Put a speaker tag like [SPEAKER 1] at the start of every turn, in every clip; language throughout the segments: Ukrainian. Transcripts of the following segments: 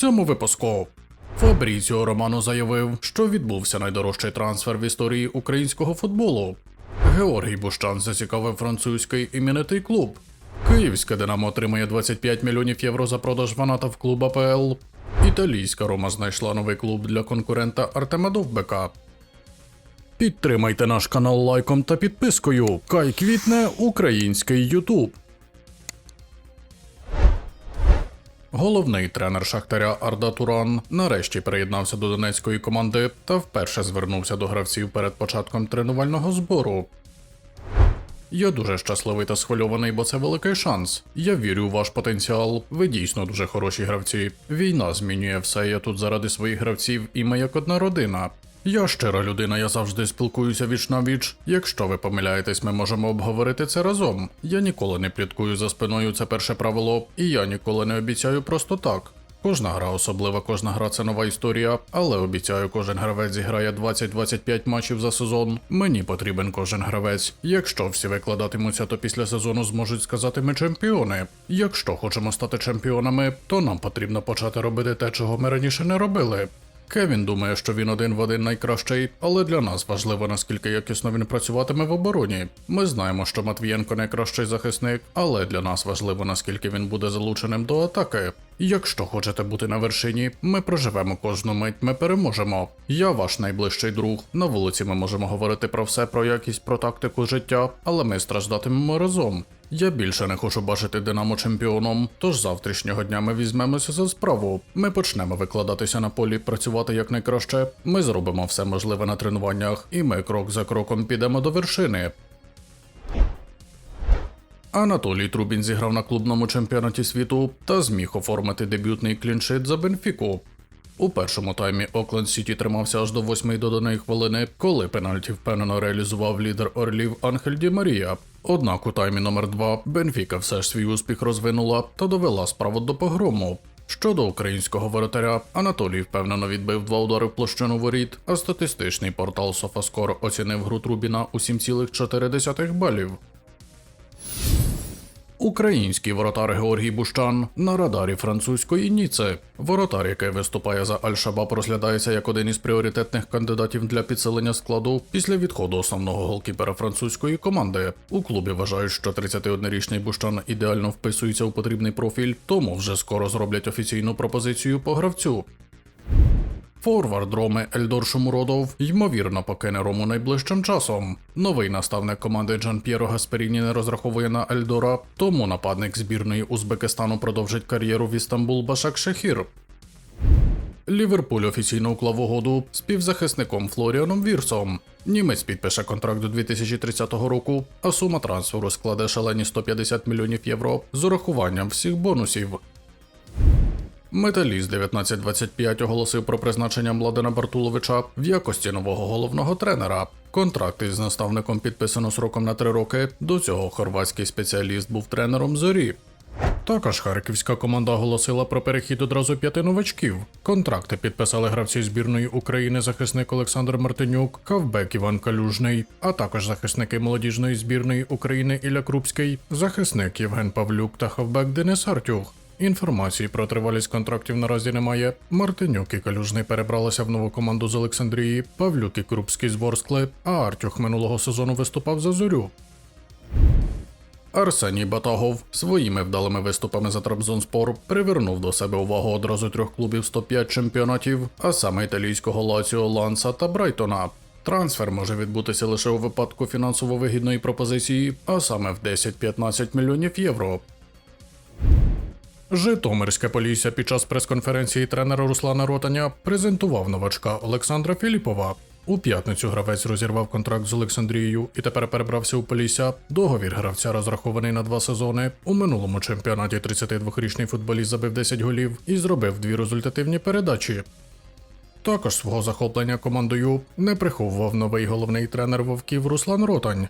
[SPEAKER 1] цьому випуску. Фабріціо Романо заявив, що відбувся найдорожчий трансфер в історії українського футболу. Георгій Бущан зацікавив французький іменитий клуб. Київське Динамо отримає 25 мільйонів євро за продаж фанатів клуба ПЛ. Італійська Рома знайшла новий клуб для конкурента Артема Довбека. Підтримайте наш канал лайком та підпискою. Кай квітне український Ютуб. Головний тренер Шахтаря Арда Туран нарешті приєднався до донецької команди та вперше звернувся до гравців перед початком тренувального збору. Я дуже щасливий та схвильований, бо це великий шанс. Я вірю у ваш потенціал. Ви дійсно дуже хороші гравці. Війна змінює все. Я тут заради своїх гравців, і ми як одна родина. Я щира людина, я завжди спілкуюся віч на віч. Якщо ви помиляєтесь, ми можемо обговорити це разом. Я ніколи не пліткую за спиною, це перше правило, і я ніколи не обіцяю просто так. Кожна гра особлива, кожна гра це нова історія, але обіцяю, кожен гравець зіграє 20-25 матчів за сезон. Мені потрібен кожен гравець. Якщо всі викладатимуться, то після сезону зможуть сказати ми чемпіони. Якщо хочемо стати чемпіонами, то нам потрібно почати робити те, чого ми раніше не робили. Кевін думає, що він один в один найкращий, але для нас важливо наскільки якісно він працюватиме в обороні. Ми знаємо, що Матвієнко найкращий захисник, але для нас важливо наскільки він буде залученим до атаки. Якщо хочете бути на вершині, ми проживемо кожну мить, ми переможемо. Я ваш найближчий друг. На вулиці ми можемо говорити про все, про якість, про тактику життя, але ми страждатимемо разом. Я більше не хочу бачити Динамо чемпіоном, тож завтрашнього дня ми візьмемося за справу. Ми почнемо викладатися на полі, працювати якнайкраще. Ми зробимо все можливе на тренуваннях, і ми крок за кроком підемо до вершини. Анатолій Трубін зіграв на клубному чемпіонаті світу та зміг оформити дебютний кліншит за Бенфіку. У першому таймі Окленд Сіті тримався аж до восьмої доданої хвилини, коли пенальті впевнено реалізував лідер Орлів Анхель Ді Марія. Однак у таймі номер 2 Бенфіка все ж свій успіх розвинула та довела справу до погрому. Щодо українського воротаря, Анатолій впевнено відбив два удари в площину воріт, а статистичний портал Софаскор оцінив гру Трубіна у 7,4 балів. Український воротар Георгій Бущан на радарі французької Ніци. Воротар, який виступає за Аль-Шабаб, розглядається як один із пріоритетних кандидатів для підсилення складу після відходу основного голкіпера французької команди. У клубі вважають, що 31-річний Бущан ідеально вписується у потрібний профіль, тому вже скоро зроблять офіційну пропозицію по гравцю. Форвард Роми Ельдор Шумуродов ймовірно покине Рому найближчим часом. Новий наставник команди Джан П'єро Гасперіні не розраховує на Ельдора, тому нападник збірної Узбекистану продовжить кар'єру в Істамбул Башак Шехір. Ліверпуль офіційно уклав угоду з півзахисником Флоріаном Вірсом. Німець підпише контракт до 2030 року, а сума трансферу складе шалені 150 мільйонів євро з урахуванням всіх бонусів. Металіст 1925 оголосив про призначення Младена Бартуловича в якості нового головного тренера. Контракт із наставником підписано сроком на три роки. До цього хорватський спеціаліст був тренером зорі. Також харківська команда оголосила про перехід одразу п'яти новачків. Контракти підписали гравці збірної України захисник Олександр Мартинюк, Кавбек Іван Калюжний, а також захисники молодіжної збірної України Ілля Крупський, захисник Євген Павлюк та хавбек Денис Артюг. Інформації про тривалість контрактів наразі немає. Мартинюк і Калюжний перебралися в нову команду з Олександрії, Павлюк і Крупський з Ворскли, а Артюх минулого сезону виступав за зорю. Арсеній Батагов своїми вдалими виступами за Трабзонспор привернув до себе увагу одразу трьох клубів з топ-5 чемпіонатів, а саме італійського Лаціо, Ланса та Брайтона. Трансфер може відбутися лише у випадку фінансово вигідної пропозиції, а саме в 10-15 мільйонів євро. Житомирське Полісся під час прес-конференції тренера Руслана Ротаня презентував новачка Олександра Філіпова. У п'ятницю гравець розірвав контракт з Олександрією і тепер перебрався у Полісся. Договір гравця розрахований на два сезони. У минулому чемпіонаті 32-річний футболіст забив 10 голів і зробив дві результативні передачі. Також свого захоплення командою не приховував новий головний тренер вовків Руслан Ротань.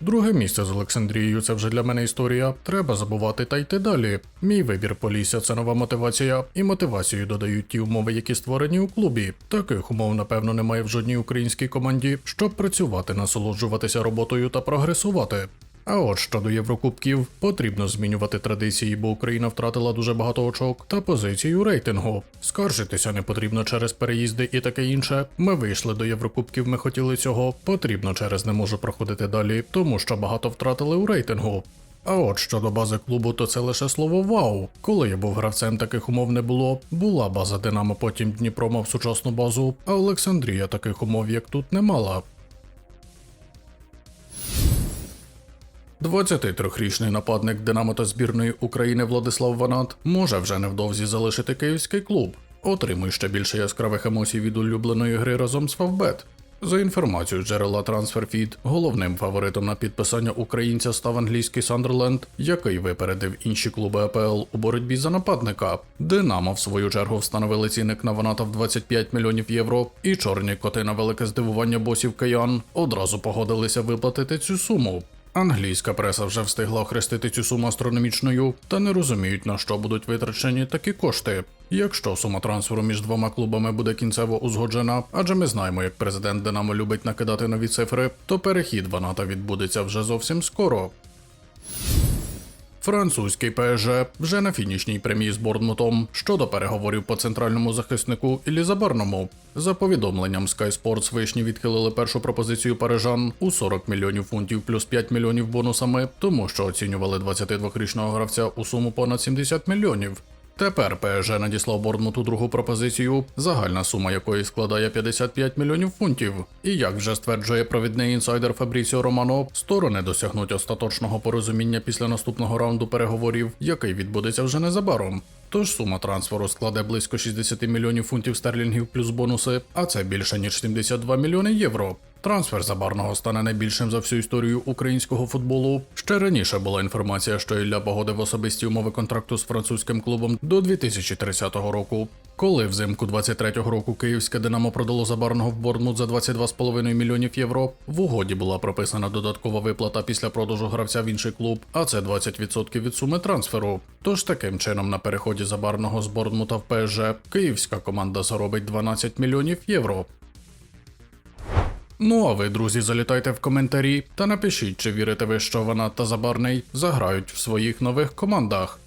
[SPEAKER 1] Друге місце з Олександрією це вже для мене історія. Треба забувати та йти далі. Мій вибір Полісся це нова мотивація, і мотивацію додають ті умови, які створені у клубі. Таких умов, напевно, немає в жодній українській команді, щоб працювати, насолоджуватися роботою та прогресувати. А от щодо Єврокубків, потрібно змінювати традиції, бо Україна втратила дуже багато очок та позицій у рейтингу. Скаржитися не потрібно через переїзди і таке інше. Ми вийшли до Єврокубків, ми хотіли цього. Потрібно через не можу проходити далі, тому що багато втратили у рейтингу. А от щодо бази клубу, то це лише слово вау. Коли я був гравцем, таких умов не було. Була база Динамо, потім Дніпро мав сучасну базу, а Олександрія таких умов, як тут, не мала. 23-річний нападник Динамо та збірної України Владислав Ванат може вже невдовзі залишити київський клуб. Отримуй ще більше яскравих емоцій від улюбленої гри разом з Фавбет. За інформацією джерела TransferFeed, головним фаворитом на підписання українця став англійський Сандерленд, який випередив інші клуби АПЛ у боротьбі за нападника. Динамо, в свою чергу, встановили цінник на Ваната в 25 мільйонів євро, і чорні коти на велике здивування босів киян одразу погодилися виплатити цю суму. Англійська преса вже встигла охрестити цю суму астрономічною, та не розуміють на що будуть витрачені такі кошти. Якщо сума трансферу між двома клубами буде кінцево узгоджена, адже ми знаємо, як президент Динамо любить накидати нові цифри, то перехід Ваната відбудеться вже зовсім скоро. Французький ПСЖ вже на фінішній премії з Борнмутом щодо переговорів по центральному захиснику Ілізабарному. За повідомленням Sky Sports вишні відхилили першу пропозицію парижан у 40 мільйонів фунтів плюс 5 мільйонів бонусами, тому що оцінювали 22-річного гравця у суму понад 70 мільйонів. Тепер ПСЖ надіслав Борнмуту другу пропозицію, загальна сума якої складає 55 мільйонів фунтів. І як вже стверджує провідний інсайдер Фабріціо Романо, сторони досягнуть остаточного порозуміння після наступного раунду переговорів, який відбудеться вже незабаром. Тож сума трансферу складе близько 60 мільйонів фунтів стерлінгів плюс бонуси, а це більше ніж 72 мільйони євро. Трансфер забарного стане найбільшим за всю історію українського футболу. Ще раніше була інформація, що Ілля погодив особисті умови контракту з французьким клубом до 2030 року. Коли взимку 23-го року київське Динамо продало забарного в Борнмут за 22,5 мільйонів євро, в угоді була прописана додаткова виплата після продажу гравця в інший клуб, а це 20% від суми трансферу. Тож таким чином на переході забарного з Борнмута в ПСЖ київська команда заробить 12 мільйонів євро. Ну а ви, друзі, залітайте в коментарі та напишіть, чи вірите ви, що вона та Забарний заграють в своїх нових командах.